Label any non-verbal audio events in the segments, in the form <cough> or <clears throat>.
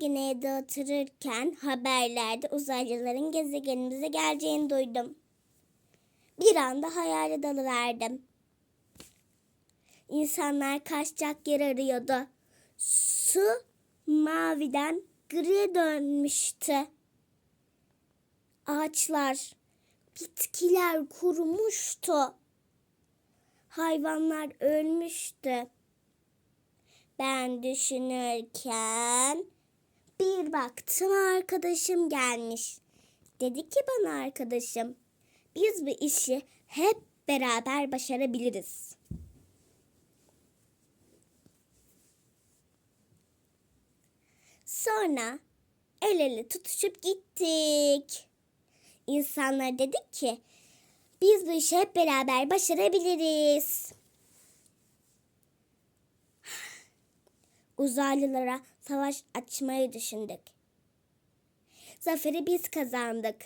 gün evde otururken haberlerde uzaylıların gezegenimize geleceğini duydum. Bir anda hayale dalıverdim. İnsanlar kaçacak yer arıyordu. Su maviden griye dönmüştü. Ağaçlar, bitkiler kurumuştu. Hayvanlar ölmüştü. Ben düşünürken bir baktım arkadaşım gelmiş. Dedi ki bana arkadaşım, biz bu işi hep beraber başarabiliriz. Sonra el ele tutuşup gittik. İnsanlar dedik ki biz bu işi hep beraber başarabiliriz. <sighs> Uzaylılara savaş açmayı düşündük. Zaferi biz kazandık.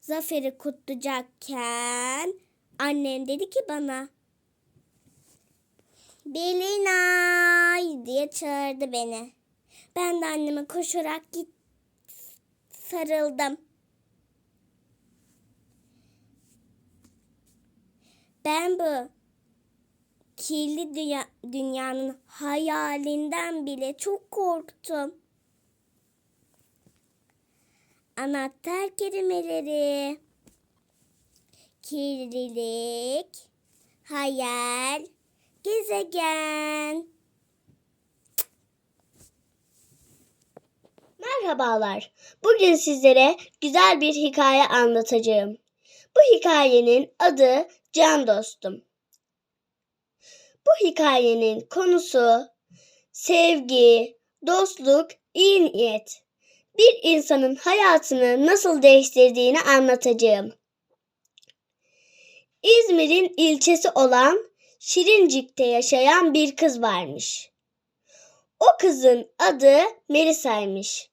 Zaferi kutlayacakken annem dedi ki bana Belinay diye çağırdı beni. Ben de anneme koşarak git sarıldım. Ben bu kirli dünya, dünyanın hayalinden bile çok korktum. Anahtar kelimeleri. Kirlilik, hayal, gezegen. Merhabalar. Bugün sizlere güzel bir hikaye anlatacağım. Bu hikayenin adı Can Dostum. Bu hikayenin konusu sevgi, dostluk, iyi niyet. Bir insanın hayatını nasıl değiştirdiğini anlatacağım. İzmir'in ilçesi olan Şirincik'te yaşayan bir kız varmış. O kızın adı Melisa'ymış.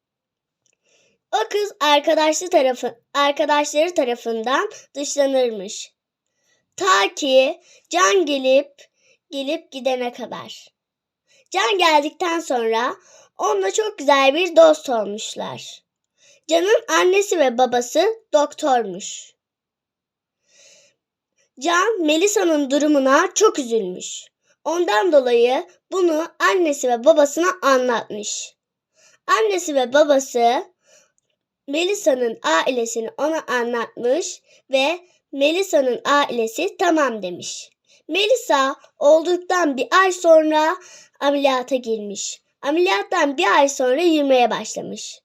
O kız arkadaşlı tarafı, arkadaşları tarafından dışlanırmış. Ta ki Can gelip gelip gidene kadar. Can geldikten sonra onunla çok güzel bir dost olmuşlar. Can'ın annesi ve babası doktormuş. Can Melisa'nın durumuna çok üzülmüş. Ondan dolayı bunu annesi ve babasına anlatmış. Annesi ve babası Melisa'nın ailesini ona anlatmış ve Melisa'nın ailesi tamam demiş. Melisa olduktan bir ay sonra ameliyata girmiş. Ameliyattan bir ay sonra yürümeye başlamış.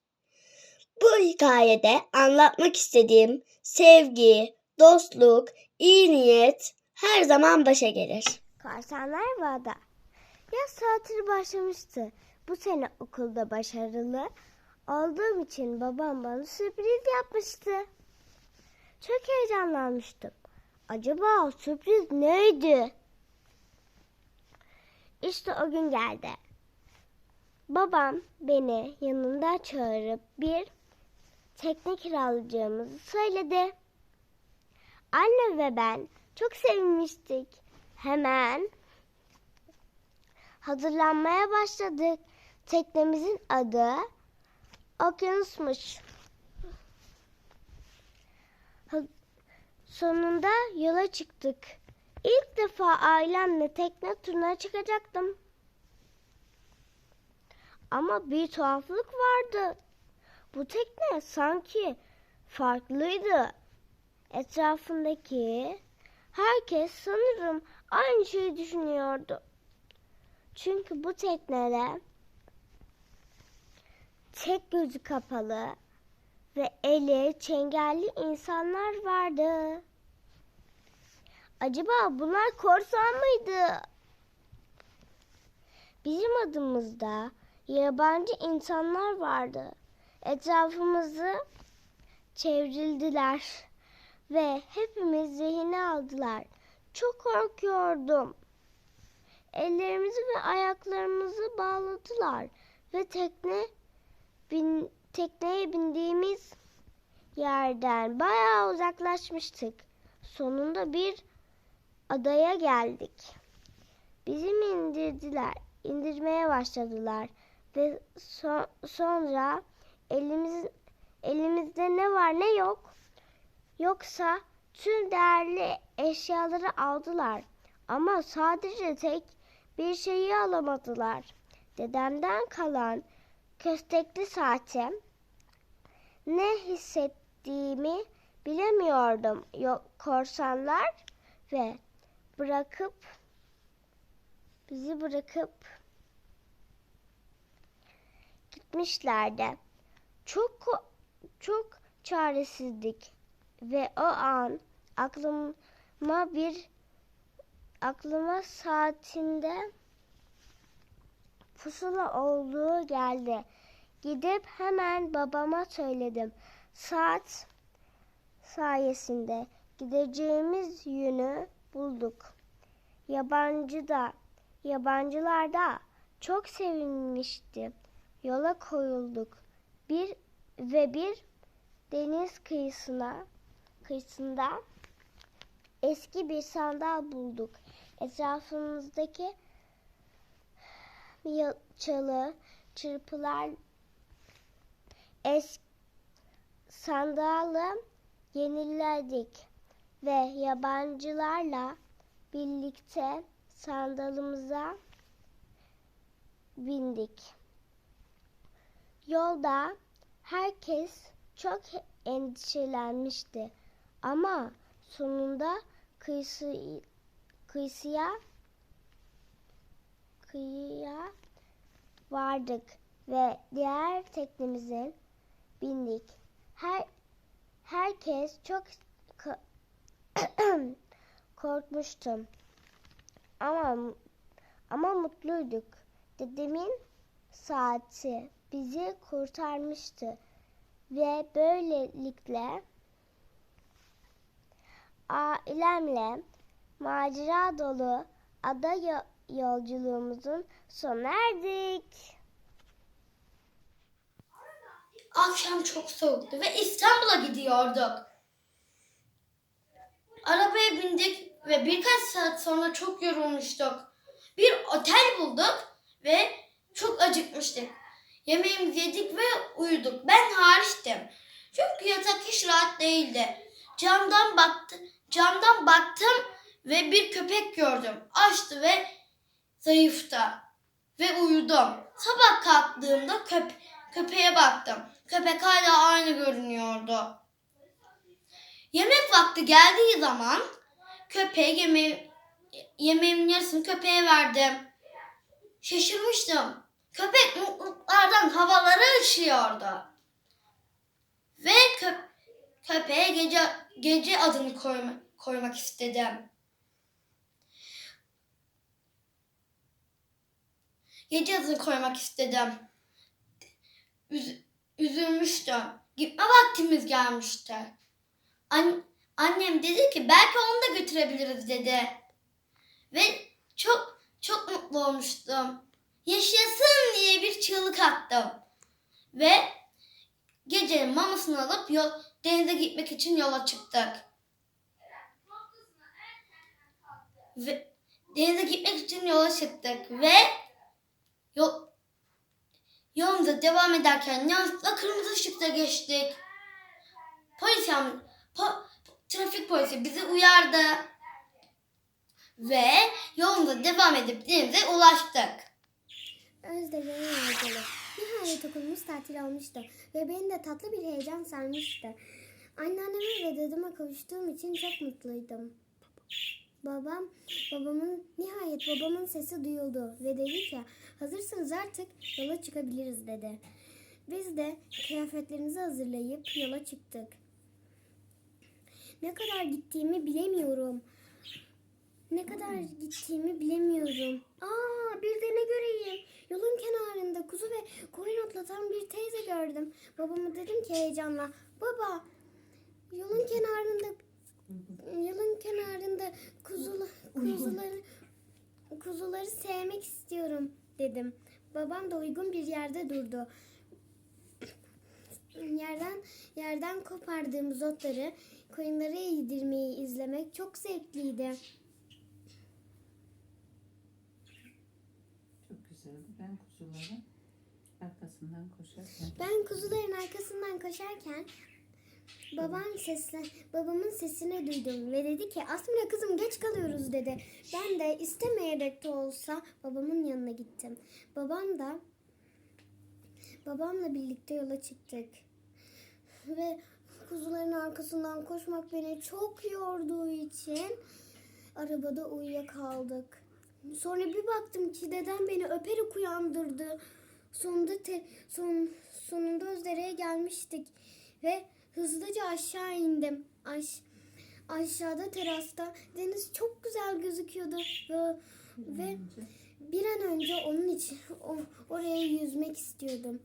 Bu hikayede anlatmak istediğim sevgi, dostluk, iyi niyet her zaman başa gelir. Korsanlar Vada. Yaz tatili başlamıştı. Bu sene okulda başarılı olduğum için babam bana sürpriz yapmıştı. Çok heyecanlanmıştım. Acaba sürpriz neydi? İşte o gün geldi. Babam beni yanında çağırıp bir tekne kiralayacağımızı söyledi. Anne ve ben çok sevinmiştik. Hemen hazırlanmaya başladık. Teknemizin adı Okyanusmuş. Sonunda yola çıktık. İlk defa ailemle tekne turuna çıkacaktım. Ama bir tuhaflık vardı. Bu tekne sanki farklıydı. Etrafındaki herkes sanırım aynı şeyi düşünüyordu. Çünkü bu teknede tek gözü kapalı ve eli çengelli insanlar vardı. Acaba bunlar korsan mıydı? Bizim adımızda yabancı insanlar vardı. Etrafımızı çevrildiler ve hepimiz zehini aldılar. Çok korkuyordum. Ellerimizi ve ayaklarımızı bağladılar ve tekne bin, tekneye bindiğimiz yerden bayağı uzaklaşmıştık. Sonunda bir adaya geldik. Bizi indirdiler, indirmeye başladılar ve so- sonra elimiz elimizde ne var ne yok yoksa tüm değerli eşyaları aldılar ama sadece tek bir şeyi alamadılar. Dedemden kalan köstekli saatim ne hissettiğimi bilemiyordum. Yok korsanlar ve bırakıp bizi bırakıp gitmişlerdi. Çok çok çaresizdik ve o an aklıma bir aklıma saatinde pusula olduğu geldi. Gidip hemen babama söyledim. Saat sayesinde gideceğimiz yönü bulduk. Yabancı da, yabancılar da çok sevinmişti. Yola koyulduk. Bir ve bir deniz kıyısına kıyısında eski bir sandal bulduk. Etrafımızdaki çalı, çırpılar es sandalı yeniledik ve yabancılarla birlikte sandalımıza bindik. Yolda herkes çok endişelenmişti ama sonunda kıyısı, kıyısıya kıyıya vardık ve diğer teknemizin bindik. Her herkes çok ko- <clears throat> korkmuştum. Ama ama mutluyduk. Dedemin saati bizi kurtarmıştı ve böylelikle ailemle macera dolu ada yolculuğumuzun sona erdik. Akşam çok soğuktu ve İstanbul'a gidiyorduk. Arabaya bindik ve birkaç saat sonra çok yorulmuştuk. Bir otel bulduk ve çok acıkmıştık. Yemeğimizi yedik ve uyuduk. Ben hariçtim. Çünkü yatak hiç rahat değildi. Camdan baktı, camdan baktım ve bir köpek gördüm. Açtı ve zayıftı ve uyudum. Sabah kalktığımda köp köpeğe baktım. Köpek hala aynı görünüyordu. Yemek vakti geldiği zaman köpeğe yeme yemeğimin yarısını köpeğe verdim. Şaşırmıştım. Köpek mutluluklardan havalara uçuyordu. Ve kö köpeğe gece gece adını koyma koymak istedim. Gece adını koymak istedim. Üz- üzülmüştüm. Gitme vaktimiz gelmişti. An- annem dedi ki belki onu da götürebiliriz dedi. Ve çok çok mutlu olmuştum. Yaşasın diye bir çığlık attım. Ve gecenin mamasını alıp yol, denize gitmek için yola çıktık. Ve denize gitmek için yola çıktık ve yol, yolumuza devam ederken yanlışlıkla kırmızı ışıkta geçtik. Polis am- po- trafik polisi bizi uyardı. Ve yolumuza devam edip denize ulaştık. Özdeğen yolculuğu. Nihayet okulumuz tatil olmuştu ve beni de tatlı bir heyecan sarmıştı. Anneanneme ve dedeme kavuştuğum için çok mutluydum. Babam, babamın, nihayet babamın sesi duyuldu ve dedi ki hazırsanız artık yola çıkabiliriz dedi. Biz de kıyafetlerimizi hazırlayıp yola çıktık. Ne kadar gittiğimi bilemiyorum. Ne kadar gittiğimi bilemiyorum. Aa bir de ne göreyim. Yolun kenarında kuzu ve koyun otlatan bir teyze gördüm. Babama dedim ki heyecanla. Baba yolun kenarında yolun kenarında kuzula, kuzuları kuzuları sevmek istiyorum dedim. Babam da uygun bir yerde durdu. Yerden yerden kopardığımız otları koyunlara yedirmeyi izlemek çok zevkliydi. Çok güzeldi. Ben kuzuları Arkasından koşarken. Ben kuzuların arkasından koşarken babam sesle, babamın sesini duydum ve dedi ki Asmina kızım geç kalıyoruz dedi. Ben de istemeyerek de olsa babamın yanına gittim. Babam da babamla birlikte yola çıktık. Ve kuzuların arkasından koşmak beni çok yorduğu için arabada uyuyakaldık. Sonra bir baktım ki dedem beni öperek uyandırdı. Sonunda te, son, sonunda Özdere'ye gelmiştik ve hızlıca aşağı indim. Aş, aşağıda terasta deniz çok güzel gözüküyordu ve, ve bir an önce onun için o, oraya yüzmek istiyordum.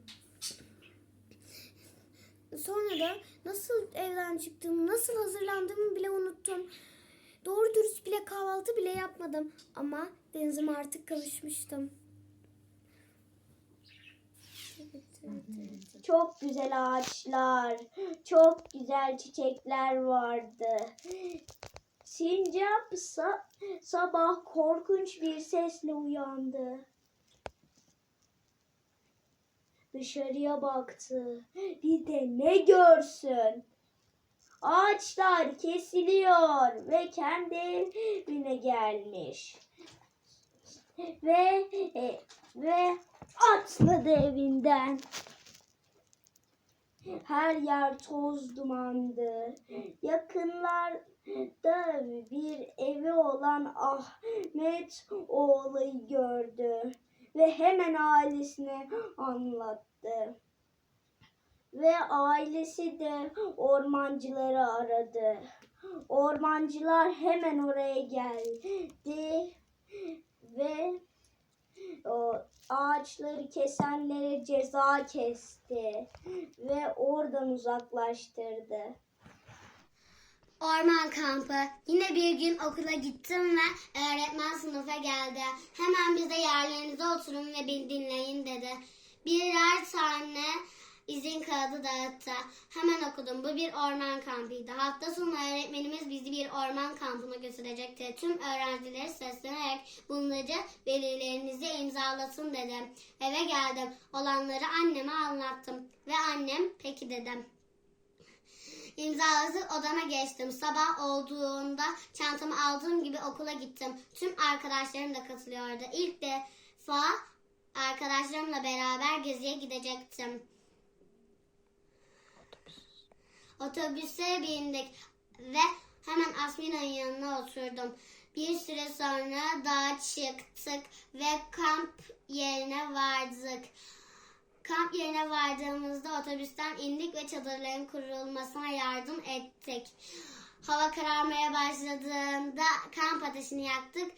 Sonra da nasıl evden çıktığımı, nasıl hazırlandığımı bile unuttum. Doğru dürüst bile kahvaltı bile yapmadım ama denizime artık kavuşmuştum. Çok güzel ağaçlar, çok güzel çiçekler vardı. Sincap sa- sabah korkunç bir sesle uyandı. Dışarıya baktı. Bir de ne görsün? Ağaçlar kesiliyor ve kendi evine gelmiş. Ve e, ve atladı evinden. Her yer toz dumandı. Yakınlarda bir evi olan Ahmet o olayı gördü ve hemen ailesine anlattı. Ve ailesi de ormancıları aradı. Ormancılar hemen oraya geldi ve ağaçları kesenlere ceza kesti ve oradan uzaklaştırdı. Orman kampı. Yine bir gün okula gittim ve öğretmen sınıfa geldi. Hemen bize yerlerinize oturun ve beni dinleyin dedi. Birer tane izin kağıdı dağıttı. Hemen okudum. Bu bir orman kampıydı. Hafta sonu öğretmenimiz bizi bir orman kampına götürecekti. Tüm öğrencileri seslenerek bunları velilerinize imzalasın dedi. Eve geldim. Olanları anneme anlattım. Ve annem peki dedim. İmzalatıp odama geçtim. Sabah olduğunda çantamı aldığım gibi okula gittim. Tüm arkadaşlarım da katılıyordu. İlk defa arkadaşlarımla beraber geziye gidecektim. Otobüse bindik ve hemen Asmina'nın yanına oturdum. Bir süre sonra dağa çıktık ve kamp yerine vardık. Kamp yerine vardığımızda otobüsten indik ve çadırların kurulmasına yardım ettik. Hava kararmaya başladığında kamp ateşini yaktık.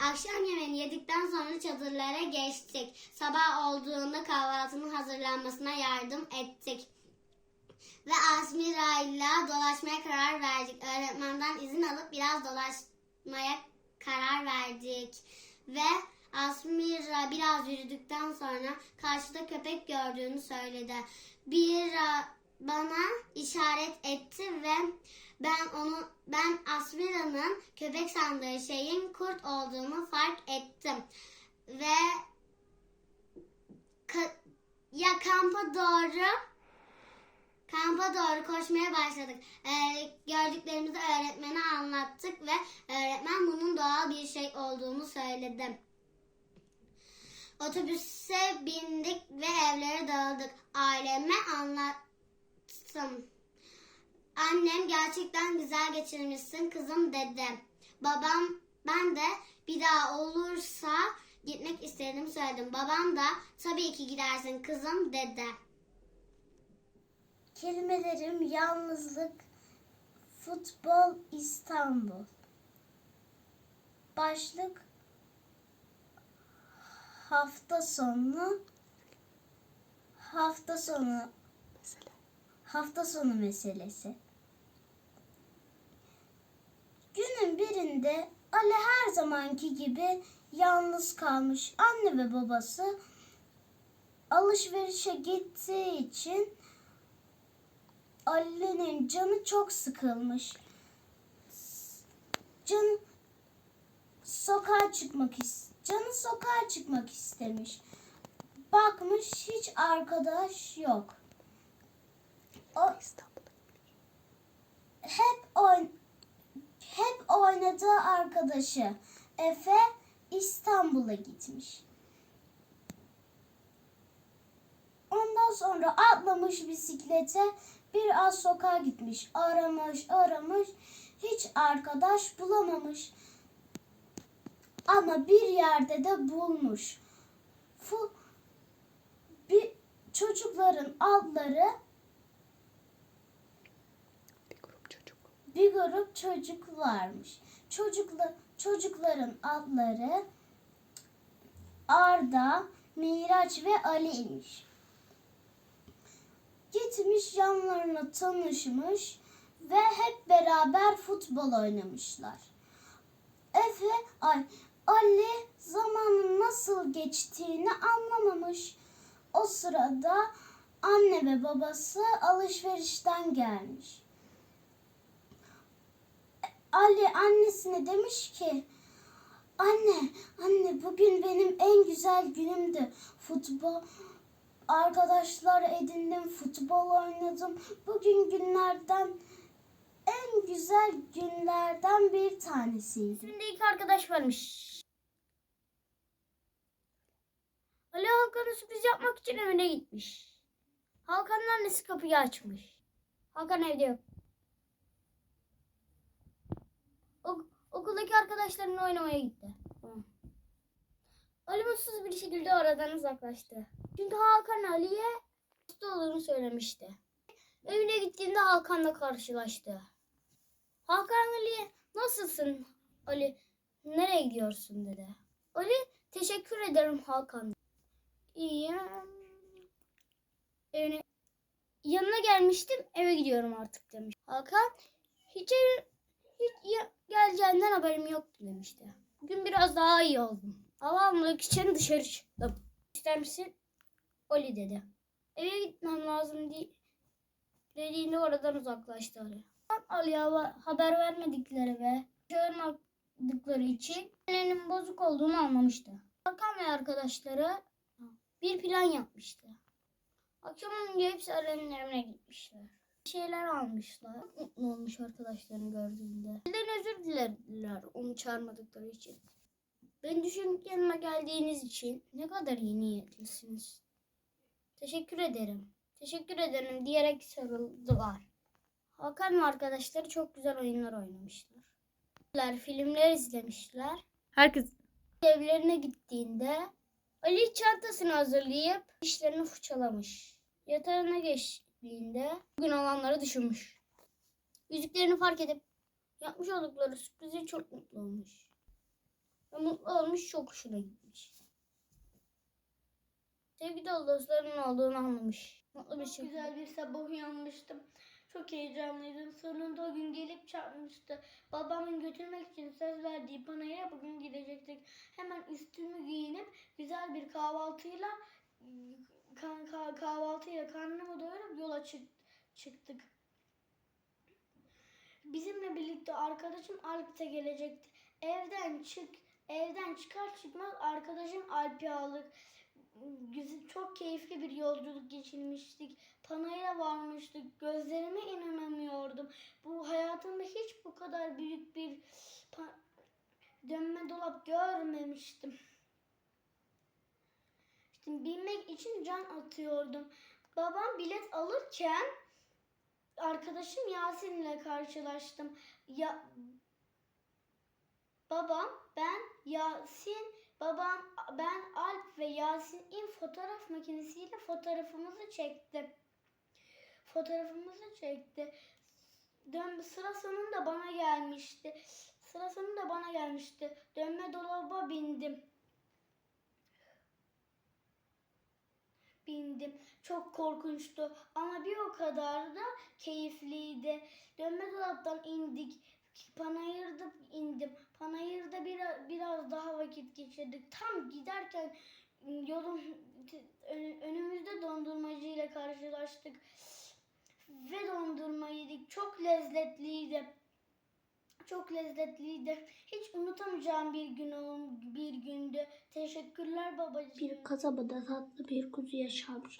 Akşam yemeğini yedikten sonra çadırlara geçtik. Sabah olduğunda kahvaltının hazırlanmasına yardım ettik. Ve Asmira ile dolaşmaya karar verdik. Öğretmenden izin alıp biraz dolaşmaya karar verdik. Ve Asmira biraz yürüdükten sonra karşıda köpek gördüğünü söyledi. Bir bana işaret etti ve ben onu ben Asmira'nın köpek sandığı şeyin kurt olduğunu fark ettim. Ve ka- ya kampa doğru kampa doğru koşmaya başladık. Ee, gördüklerimizi öğretmene anlattık ve öğretmen bunun doğal bir şey olduğunu söyledi. Otobüse bindik ve evlere dağıldık. Aileme anlattım. Annem gerçekten güzel geçirmişsin kızım dedi. Babam ben de bir daha olursa gitmek istediğimi söyledim. Babam da tabii ki gidersin kızım dedi. Kelimelerim yalnızlık, futbol İstanbul. Başlık hafta sonu hafta sonu hafta sonu meselesi. Günün birinde Ali her zamanki gibi yalnız kalmış. Anne ve babası alışverişe gittiği için Ali'nin canı çok sıkılmış. Can sokağa çıkmak is- canı sokağa çıkmak istemiş. bakmış hiç arkadaş yok. O hep oyn hep oynadığı arkadaşı Efe İstanbul'a gitmiş. Ondan sonra atlamış bisiklete biraz sokağa gitmiş. Aramış aramış hiç arkadaş bulamamış. Ama bir yerde de bulmuş. Fu, bir çocukların adları bir grup çocuk varmış. Çocukla, çocukların adları Arda, Miraç ve Ali'ymiş. Gitmiş yanlarına tanışmış ve hep beraber futbol oynamışlar. Efe, ay Ali zamanın nasıl geçtiğini anlamamış. O sırada anne ve babası alışverişten gelmiş. Ali annesine demiş ki Anne, anne bugün benim en güzel günümdü. Futbol arkadaşlar edindim, futbol oynadım. Bugün günlerden en güzel günlerden bir tanesiydi. Şimdi iki arkadaş varmış. Ali Hakan'a sürpriz yapmak için evine gitmiş. Hakan'ın annesi kapıyı açmış. Hakan evde yok. Ok- okuldaki arkadaşlarıyla oynamaya gitti. Mutsuz bir şekilde oradan uzaklaştı. Çünkü Hakan Ali'ye hasta olduğunu söylemişti. Evine gittiğinde Hakan'la karşılaştı. Hakan Ali'ye nasılsın Ali? Nereye gidiyorsun dedi. Ali teşekkür ederim Hakan. İyiyim. Evine, yanına gelmiştim eve gidiyorum artık demiş. Hakan hiç ev, hiç geleceğinden haberim yoktu demişti. Bugün biraz daha iyi oldum. Hava almak için dışarı çıktım. İster misin? Oli dedi. Eve gitmem lazım di- dediğinde oradan uzaklaştı Ali. Ali'ye haber vermedikleri ve çağırmadıkları için elinin bozuk olduğunu anlamıştı. Hakan ve arkadaşları bir plan yapmıştı. Akşam olunca hepsi Ali'nin evine gitmişler. Bir şeyler almışlar. Mutlu olmuş arkadaşlarını gördüğünde. Bizden özür dilediler onu çağırmadıkları için. Ben düşünüp yanıma geldiğiniz için ne kadar iyi niyetlisiniz. Teşekkür ederim. Teşekkür ederim diyerek sarıldılar. Hakan ve arkadaşları çok güzel oyunlar oynamışlar. Filmler izlemişler. Herkes Evlerine gittiğinde Ali çantasını hazırlayıp dişlerini fırçalamış. Yatağına geçtiğinde bugün olanları düşünmüş. Yüzüklerini fark edip yapmış oldukları sürprize çok mutlu olmuş. Ve mutlu olmuş çok hoşuna gitmiş. Sevgi dolu dostlarının olduğunu anlamış. Mutlu bir şekilde. güzel bir sabah uyanmıştım. Çok heyecanlıydım. Sonunda o gün gelip çarpmıştı. Babamın götürmek için söz verdiği panaya bugün gidecektik. Hemen üstümü giyinip güzel bir kahvaltıyla kan, ka- kahvaltıyla karnımı doyurup yola çık, çıktık. Bizimle birlikte arkadaşım Alp de gelecekti. Evden çık evden çıkar çıkmaz arkadaşım Alp'i aldık. Güzel, çok keyifli bir yolculuk geçirmiştik. Panayır'a varmıştık. Gözlerime inanamıyordum. Bu hayatımda hiç bu kadar büyük bir dönme dolap görmemiştim. İşte binmek için can atıyordum. Babam bilet alırken arkadaşım Yasin'le karşılaştım. Ya babam, ben, Yasin, babam, ben, Alp ve Yasin'in fotoğraf makinesiyle fotoğrafımızı çekti. Fotoğrafımızı çekti. Dön sıra sonunda bana gelmişti. Sıra sonunda bana gelmişti. Dönme dolaba bindim. bindim. Çok korkunçtu ama bir o kadar da keyifliydi. Dönme dolaptan indik. Panayır'da indim. Panayır'da biraz, biraz daha vakit geçirdik. Tam giderken yolun ön- önümüzde dondurmacı ile karşılaştık. Ve dondurma yedik. Çok lezzetliydi. Çok lezzetliydi. Hiç unutamayacağım bir gün ol- bir gündü. Teşekkürler babacığım. Bir kasabada tatlı bir kuzu yaşarmış.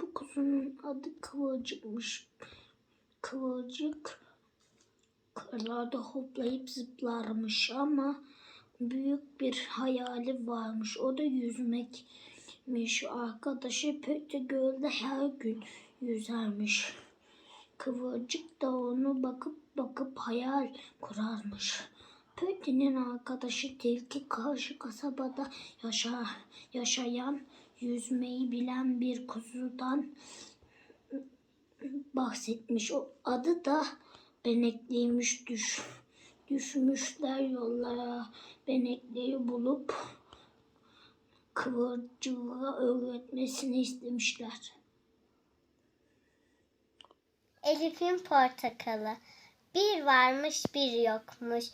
Bu kuzunun adı Kıvılcık'mış. Kıvılcık kırlarda hoplayıp zıplarmış ama büyük bir hayali varmış. O da yüzmekmiş. Arkadaşı Pötü Göl'de her gün yüzermiş. Kıvılcık da onu bakıp bakıp hayal kurarmış. Pötü'nün arkadaşı Tilki karşı kasabada yaşar, yaşayan, yüzmeyi bilen bir kuzudan bahsetmiş. O adı da Benekliymiş düş. Düşmüşler yollara Benekliyi bulup kıvırcığa öğretmesini istemişler. Elif'in portakalı. Bir varmış bir yokmuş.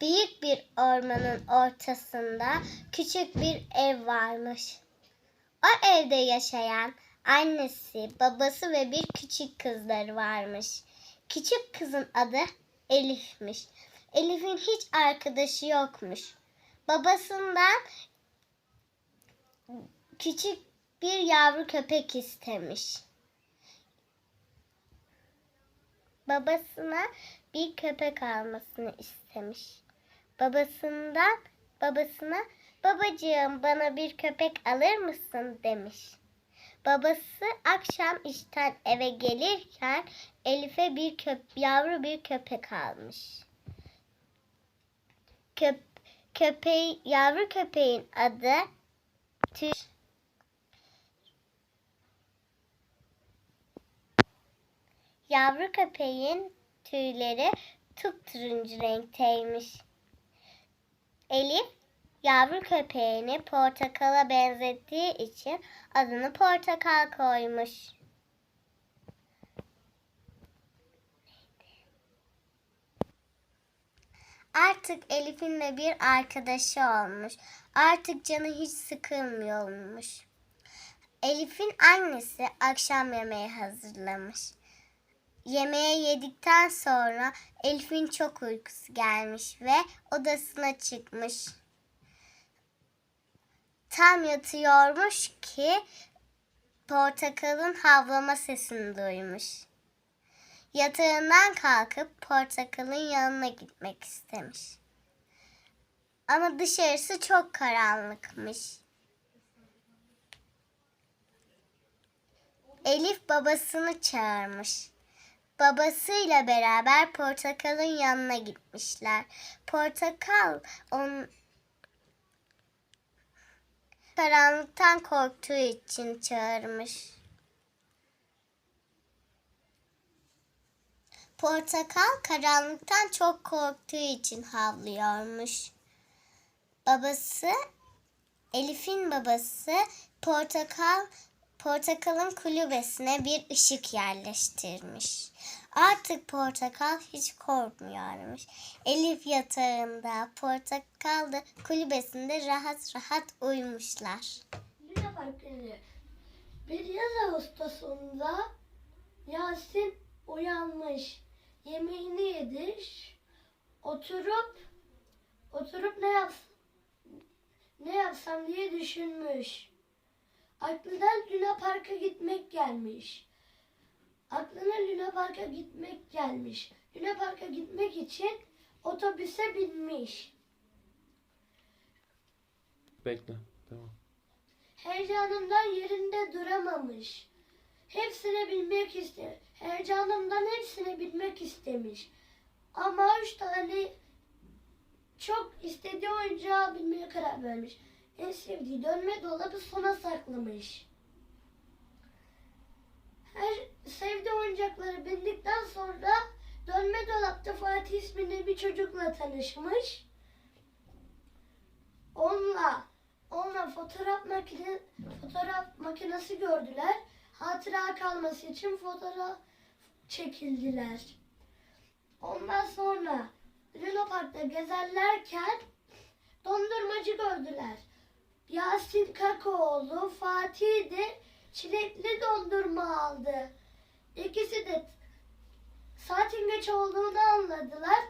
Büyük bir ormanın ortasında küçük bir ev varmış. O evde yaşayan annesi, babası ve bir küçük kızları varmış. Küçük kızın adı Elif'miş. Elif'in hiç arkadaşı yokmuş. Babasından küçük bir yavru köpek istemiş. babasına bir köpek almasını istemiş. Babasından babasına babacığım bana bir köpek alır mısın demiş. Babası akşam işten eve gelirken Elif'e bir köp yavru bir köpek almış. Köp köpeği yavru köpeğin adı Tüy. Yavru köpeğin tüyleri turuncu renkteymiş. Elif yavru köpeğini portakala benzettiği için adını portakal koymuş. Artık Elif'in de bir arkadaşı olmuş. Artık canı hiç sıkılmıyormuş. Elif'in annesi akşam yemeği hazırlamış. Yemeği yedikten sonra Elif'in çok uykusu gelmiş ve odasına çıkmış. Tam yatıyormuş ki portakalın havlama sesini duymuş. Yatağından kalkıp portakalın yanına gitmek istemiş. Ama dışarısı çok karanlıkmış. Elif babasını çağırmış. Babasıyla beraber portakalın yanına gitmişler. Portakal on karanlıktan korktuğu için çağırmış. Portakal karanlıktan çok korktuğu için havlıyormuş. Babası Elif'in babası portakal portakalın kulübesine bir ışık yerleştirmiş. Artık portakal hiç korkmuyormuş. Elif yatağında, portakal da kulübesinde rahat rahat uyumuşlar. Luna Parkı'nı bir yaz Ağustos'unda Yasin uyanmış. Yemeğini yedir. Oturup oturup ne yap ne yapsam diye düşünmüş. Aklına Luna Park'a gitmek gelmiş. Aklına Luna Park'a gitmek gelmiş. Luna Park'a gitmek için otobüse binmiş. Bekle. Devam. Heyecanından yerinde duramamış. Hepsine bilmek iste. Heyecanından hepsine bilmek istemiş. Ama üç tane çok istediği oyuncağı bilmeye karar vermiş. En sevdiği dönme dolabı sona saklamış. Her sevdiği oyuncakları bildikten sonra dönme dolapta Fatih isminde bir çocukla tanışmış. Onunla onunla fotoğraf makine fotoğraf makinesi gördüler. Hatıra kalması için fotoğraf çekildiler. Ondan sonra Luna Park'ta gezerlerken dondurmacı gördüler. Yasin Kakaoğlu, Fatih de çilekli dondurma aldı. İkisi de saatin geç olduğunu anladılar.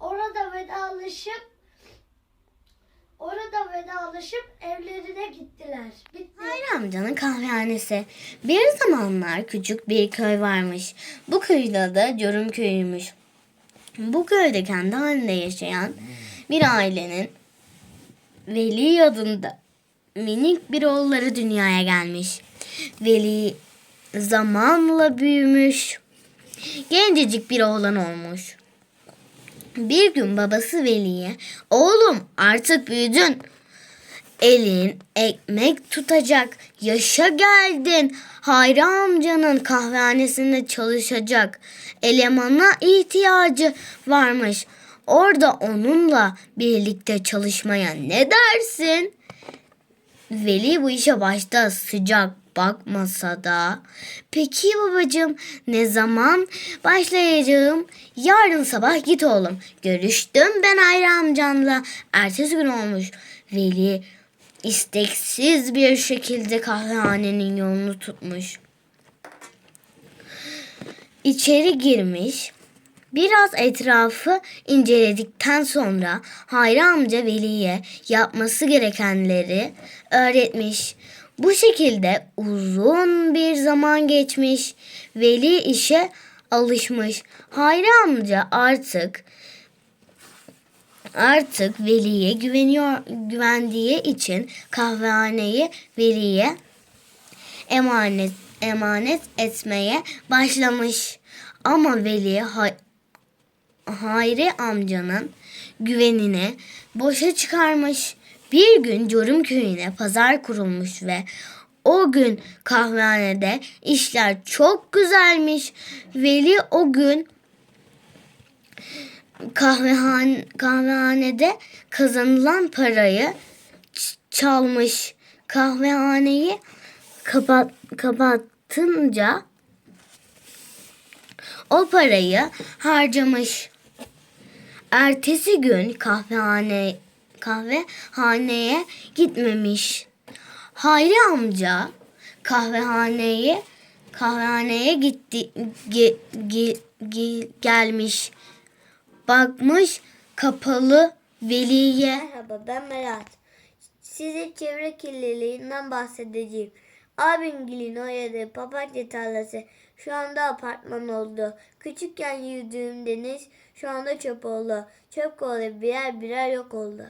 orada vedalaşıp orada vedalaşıp evlerine gittiler. Bitti. Hayri amcanın kahvehanesi. Bir zamanlar küçük bir köy varmış. Bu köyün adı Corum köyüymüş. Bu köyde kendi halinde yaşayan bir ailenin Veli adında minik bir oğulları dünyaya gelmiş. Veli zamanla büyümüş. Gencecik bir oğlan olmuş. Bir gün babası Veli'ye "Oğlum artık büyüdün. Elin ekmek tutacak. Yaşa geldin. Hayri amcanın kahvehanesinde çalışacak. Elemana ihtiyacı varmış. Orada onunla birlikte çalışmaya ne dersin? Veli bu işe başta sıcak bakmasa da peki babacığım ne zaman başlayacağım? Yarın sabah git oğlum. Görüştüm ben Hayri amcanla. Ertesi gün olmuş. Veli isteksiz bir şekilde kahvehanenin yolunu tutmuş. İçeri girmiş. Biraz etrafı inceledikten sonra Hayri amca Veli'ye yapması gerekenleri öğretmiş. Bu şekilde uzun bir zaman geçmiş. Veli işe alışmış. Hayri amca artık artık Veli'ye güveniyor güvendiği için kahvehaneyi Veli'ye emanet emanet etmeye başlamış. Ama Veli hay- Hayri amcanın güvenini boşa çıkarmış. Bir gün Corum köyüne pazar kurulmuş ve o gün kahvehanede işler çok güzelmiş. Veli o gün kahvehan kahvehanede kazanılan parayı çalmış. Kahvehaneyi kapat kapatınca o parayı harcamış. Ertesi gün kahvehane kahvehaneye gitmemiş. Hayri amca kahvehaneye kahvehaneye gitti ge- ge- ge- gelmiş. Bakmış kapalı Veli'ye. Merhaba ben Merat. Size çevre kirliliğinden bahsedeceğim. Abimgilin oynadığı papatya tarlası şu anda apartman oldu. Küçükken yüzdüğüm deniz şu anda çöp oldu. Çöp kolu birer birer yok oldu.